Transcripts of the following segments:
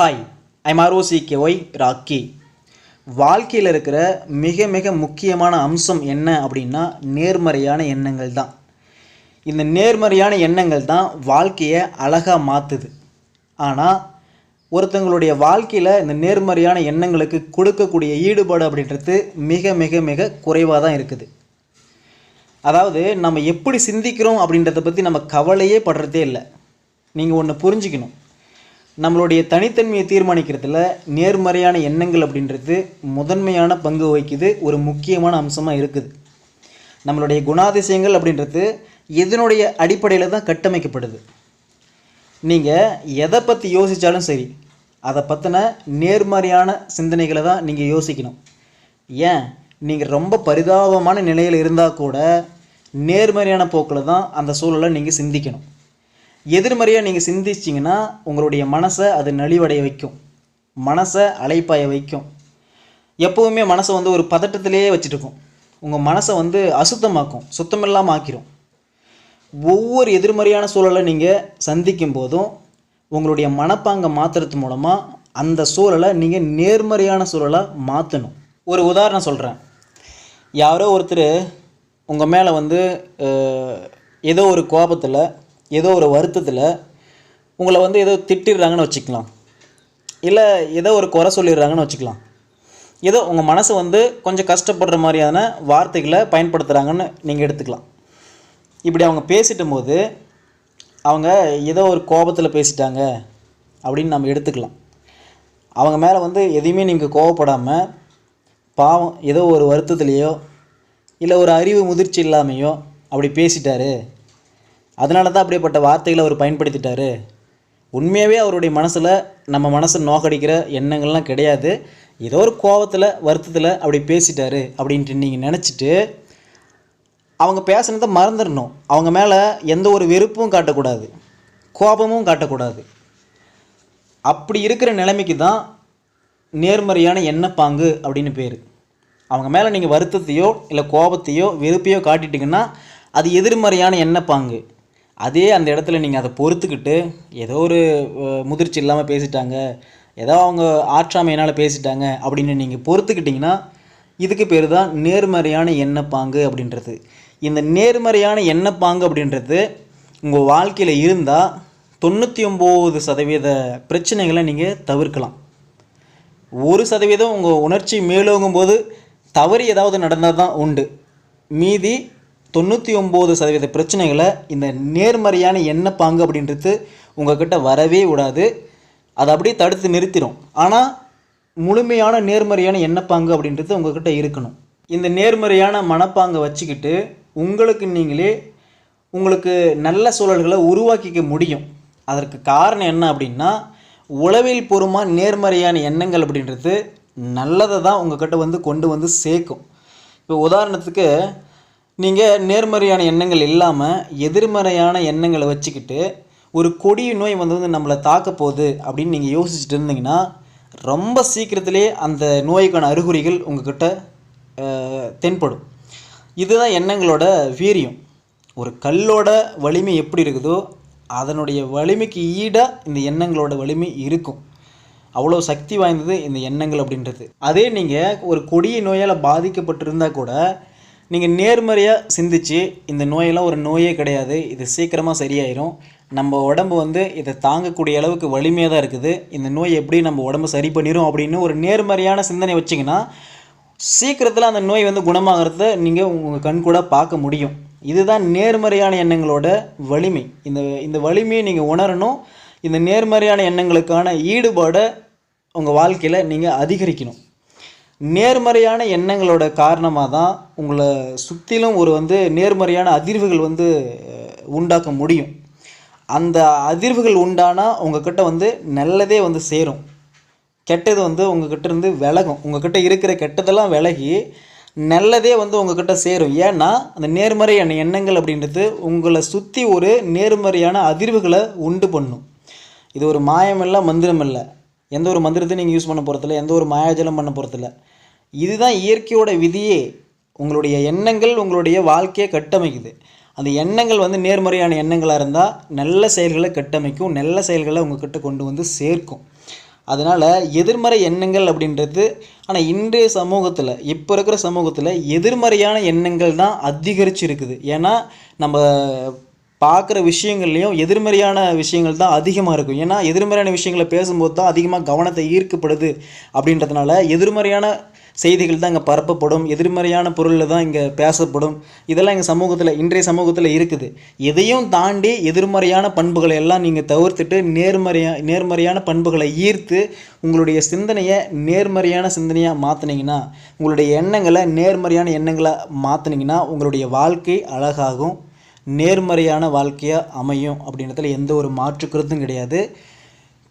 Hi I'm Y rakhi. வாழ்க்கையில் இருக்கிற மிக மிக முக்கியமான அம்சம் என்ன அப்படின்னா நேர்மறையான எண்ணங்கள் தான். இந்த நேர்மறையான எண்ணங்கள் தான் வாழ்க்கையை அழகாக மாற்றுது ஆனால் ஒருத்தங்களுடைய வாழ்க்கையில் இந்த நேர்மறையான எண்ணங்களுக்கு கொடுக்கக்கூடிய ஈடுபாடு அப்படின்றது மிக மிக மிக குறைவாக தான் இருக்குது. அதாவது நம்ம எப்படி சிந்திக்கிறோம் அப்படின்றத பற்றி நம்ம கவலையே படுறதே இல்லை. நீங்கள் ஒன்று புரிஞ்சுக்கணும். நம்மளுடைய தனித்தன்மையை தீர்மானிக்கிறதுல நேர்மறையான எண்ணங்கள் அப்படின்றது முதன்மையான பங்கு வகிக்குது ஒரு முக்கியமான அம்சமாக இருக்குது. நம்மளுடைய குணாதிசயங்கள் அப்படின்றது எதனுடைய அடிப்படையில் தான் கட்டமைக்கப்படுது. நீங்கள் எதை பற்றி யோசித்தாலும் சரி அதை பற்றின நேர்மறையான சிந்தனைகளை தான் நீங்கள் யோசிக்கணும். ஏன்? நீங்கள் ரொம்ப பரிதாபமான நிலையில் இருந்தால் கூட நேர்மறையான போக்கில் தான் அந்த சூழலை நீங்கள் சிந்திக்கணும். எதிர்மறையாக நீங்கள் சிந்திச்சிங்கன்னா உங்களுடைய மனசை அது நலிவடைய வைக்கும். மனசை அலைப்பாய வைக்கும். எப்போவுமே மனசை வந்து ஒரு பதட்டத்திலேயே வச்சுட்டுருக்கும் உங்கள் மனசை வந்து அசுத்தமாக்கும். சுத்தமில்லாமல் ஆக்கிரும். ஒவ்வொரு எதிர்மறையான சூழலை நீங்கள் சந்திக்கும் போதும் உங்களுடைய மனப்பாங்கை மாற்றுறது மூலமாக அந்த சூழலை நீங்கள் நேர்மறையான சூழலாக மாற்றணும் ஒரு உதாரணம் சொல்கிறேன் யாரோ ஒருத்தர் உங்கள் மேலே வந்து ஏதோ ஒரு கோபத்தில் ஏதோ ஒரு வருத்தத்தில் உங்களை வந்து ஏதோ திட்டிடுறாங்கன்னு வச்சுக்கலாம். இல்லை ஏதோ ஒரு குறை சொல்லிடுறாங்கன்னு வச்சுக்கலாம். ஏதோ உங்கள் மனசு வந்து கொஞ்சம் கஷ்டப்படுற மாதிரியான வார்த்தைகளை பயன்படுத்துகிறாங்கன்னு நீங்கள் எடுத்துக்கலாம். இப்படி அவங்க பேசிட்டும் போது அவங்க ஏதோ ஒரு கோபத்தில் பேசிட்டாங்க அப்படின்னு நம்ம எடுத்துக்கலாம். அவங்க மேலே வந்து எதையுமே நீங்கள் கோவப்படாமல் பாவம் ஏதோ ஒரு வருத்தத்துலேயோ இல்லை ஒரு அறிவு முதிர்ச்சி இல்லாமையோ அப்படி பேசிட்டாரு அதனால தான் அப்படிப்பட்ட வார்த்தைகளை அவர் பயன்படுத்திட்டார். உண்மையாகவே அவருடைய மனசில் நம்ம மனசை நோக்கடிக்கிற எண்ணங்கள்லாம் கிடையாது. ஏதோ ஒரு கோவத்தில் வருத்தத்தில் அப்படி பேசிட்டாரு அப்படின்ட்டு நீங்கள் நினச்சிட்டு அவங்க பேசுனதை மறந்துடணும். அவங்க மேலே எந்த ஒரு வெறுப்பும் காட்டக்கூடாது. கோபமும் காட்டக்கூடாது. அப்படி இருக்கிற நிலைமைக்கு தான் நேர்மறையான எண்ணப்பாங்கு அப்படின்னு பேர். அவங்க மேலே நீங்கள் வருத்தத்தையோ இல்லை கோபத்தையோ வெறுப்பையோ காட்டிட்டிங்கன்னா அது எதிர்மறையான எண்ணப்பாங்கு. அதே அந்த இடத்துல நீங்கள் அதை பொறுத்துக்கிட்டு ஏதோ ஒரு முதிர்ச்சி இல்லாமல் பேசிட்டாங்க ஏதோ அவங்க ஆற்றாமையினால் பேசிட்டாங்க அப்படின்னு நீங்கள் பொறுத்துக்கிட்டிங்கன்னா இதுக்கு பேர் தான் நேர்மறையான எண்ணப்பாங்கு அப்படின்றது. இந்த நேர்மறையான எண்ணப்பாங்கு அப்படின்றது உங்கள் வாழ்க்கையில் இருந்தால் தொண்ணூற்றி ஒம்பது சதவீத பிரச்சனைகளை நீங்கள் தவிர்க்கலாம். ஒரு சதவீதம் உங்கள் உணர்ச்சி மேலோங்கும் போது தவறு ஏதாவது நடந்தால் தான் உண்டு. மீதி தொண்ணூற்றி ஒம்பது சதவீத பிரச்சனைகளை இந்த நேர்மறையான எண்ணப்பாங்கு அப்படின்றது உங்கள்கிட்ட வரவே விடாது. அதை அப்படியே தடுத்து நிறுத்திடும் ஆனால் முழுமையான நேர்மறையான எண்ணப்பாங்கு அப்படின்றது உங்கள்கிட்ட இருக்கணும். இந்த நேர்மறையான மனப்பாங்கை வச்சுக்கிட்டு உங்களுக்கு நீங்களே உங்களுக்கு நல்ல சூழல்களை உருவாக்கிக்க முடியும். அதற்கு காரணம் என்ன அப்படின்னா உளவில் பூர்வமாக நேர்மறையான எண்ணங்கள் அப்படின்றது நல்லதை தான் உங்கள்கிட்ட வந்து கொண்டு வந்து சேர்க்கும். இப்போ உதாரணத்துக்கு நீங்கள் நேர்மறையான எண்ணங்கள் இல்லாமல் எதிர்மறையான எண்ணங்களை வச்சுக்கிட்டு ஒரு கொடிய நோய் வந்து வந்து நம்மளை தாக்க போகுது அப்படின்னு நீங்கள் யோசிச்சுட்டு இருந்தீங்கன்னா ரொம்ப சீக்கிரத்திலே அந்த நோய்க்கான அறிகுறிகள் உங்ககிட்ட தென்படும். இதுதான் எண்ணங்களோட வீரியம். ஒரு கல்லோட வலிமை எப்படி இருக்குதோ அதனுடைய வலிமைக்கு ஈடாக இந்த எண்ணங்களோட வலிமை இருக்கும். அவ்வளோ சக்தி வாய்ந்தது இந்த எண்ணங்கள் அப்படின்றது. அதே நீங்கள் ஒரு கொடிய நோயால் பாதிக்கப்பட்டிருந்தால் கூட நீங்கள் நேர்மறையாக சிந்திச்சு இந்த நோயெல்லாம் ஒரு நோயே கிடையாது. இது சீக்கிரமாக சரியாயிரும். நம்ம உடம்பு வந்து இதை தாங்கக்கூடிய அளவுக்கு வலிமையாக தான் இருக்குது. இந்த நோய் எப்படி நம்ம உடம்பு சரி பண்ணிடும் அப்படின்னு ஒரு நேர்மறையான சிந்தனை வச்சிங்கன்னா சீக்கிரத்தில் அந்த நோய் வந்து குணமாகிறத நீங்கள் உங்கள் கண் கூட பார்க்க முடியும். இதுதான் நேர்மறையான எண்ணங்களோட வலிமை. இந்த இந்த வலிமையை நீங்கள் உணரணும். இந்த நேர்மறையான எண்ணங்களுக்கான ஈடுபாடை உங்கள் வாழ்க்கையில் நீங்கள் அதிகரிக்கணும். நேர்மறையான எண்ணங்களோட காரணமாக தான் உங்களை சுற்றிலும் ஒரு வந்து நேர்மறையான அதிர்வுகள் வந்து உண்டாக்க முடியும். அந்த அதிர்வுகள் உண்டானால் உங்ககிட்ட வந்து நல்லதே வந்து சேரும். கெட்டது வந்து உங்ககிட்ட இருந்து விலகும். உங்ககிட்ட இருக்கிற கெட்டதெல்லாம் விலகி நல்லதே வந்து உங்ககிட்ட சேரும். ஏன்னா அந்த நேர்மறையான எண்ணங்கள் அப்படின்றது உங்களை சுற்றி ஒரு நேர்மறையான அதிர்வுகளை உண்டு பண்ணும். இது ஒரு மாயமில்ல மந்திரம் இல்லை எந்த ஒரு மந்திரத்தையும் நீங்கள் யூஸ் பண்ண போகிறதில்ல எந்த ஒரு மாயாஜலம் பண்ண போகிறதில்ல இதுதான் இயற்கையோட விதியே. உங்களுடைய எண்ணங்கள் உங்களுடைய வாழ்க்கையை கட்டமைக்குது. அந்த எண்ணங்கள் வந்து நேர்மறையான எண்ணங்களாக இருந்தால் நல்ல செயல்களை கட்டமைக்கும் நல்ல செயல்களை உங்ககிட்ட கொண்டு வந்து சேர்க்கும். அதனால் எதிர்மறை எண்ணங்கள் அப்படின்றது ஆனால் இன்றைய சமூகத்தில் இப்போ இருக்கிற சமூகத்தில் எதிர்மறையான எண்ணங்கள் தான் அதிகரிச்சு இருக்குது ஏன்னா நம்ம பார்க்குற விஷயங்கள்லேயும் எதிர்மறையான விஷயங்கள் தான் அதிகமாக இருக்கும். ஏன்னா எதிர்மறையான விஷயங்களை பேசும்போது தான் அதிகமாக கவனத்தை ஈர்க்கப்படுது அப்படின்றதுனால எதிர்மறையான செய்திகள் தான் இங்கே பரப்பப்படும். எதிர்மறையான பொருளில் தான் இங்கே பேசப்படும். இதெல்லாம் எங்கள் சமூகத்தில் இன்றைய சமூகத்தில் இருக்குது. எதையும் தாண்டி எதிர்மறையான பண்புகளை எல்லாம் நீங்கள் தவிர்த்துட்டு நேர்மறையா நேர்மறையான பண்புகளை ஈர்த்து உங்களுடைய சிந்தனையை நேர்மறையான சிந்தனையாக மாற்றினீங்கன்னா உங்களுடைய எண்ணங்களை நேர்மறையான எண்ணங்களை மாற்றினீங்கன்னா உங்களுடைய வாழ்க்கை அழகாகும். நேர்மறையான வாழ்க்கையாக அமையும். அப்படின்றதுல எந்த ஒரு மாற்று கருத்தும் கிடையாது.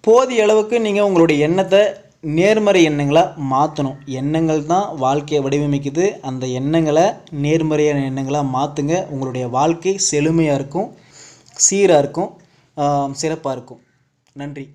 போதிய அளவுக்கு நீங்கள் உங்களுடைய எண்ணத்தை நேர்மறை எண்ணங்களாக மாற்றணும் எண்ணங்கள் தான் வாழ்க்கையை வடிவமைக்குது. அந்த எண்ணங்களை நேர்மறையான எண்ணங்களாக மாற்றுங்க உங்களுடைய வாழ்க்கை செழுமையாக இருக்கும் சீராக இருக்கும் சிறப்பாக இருக்கும். நன்றி.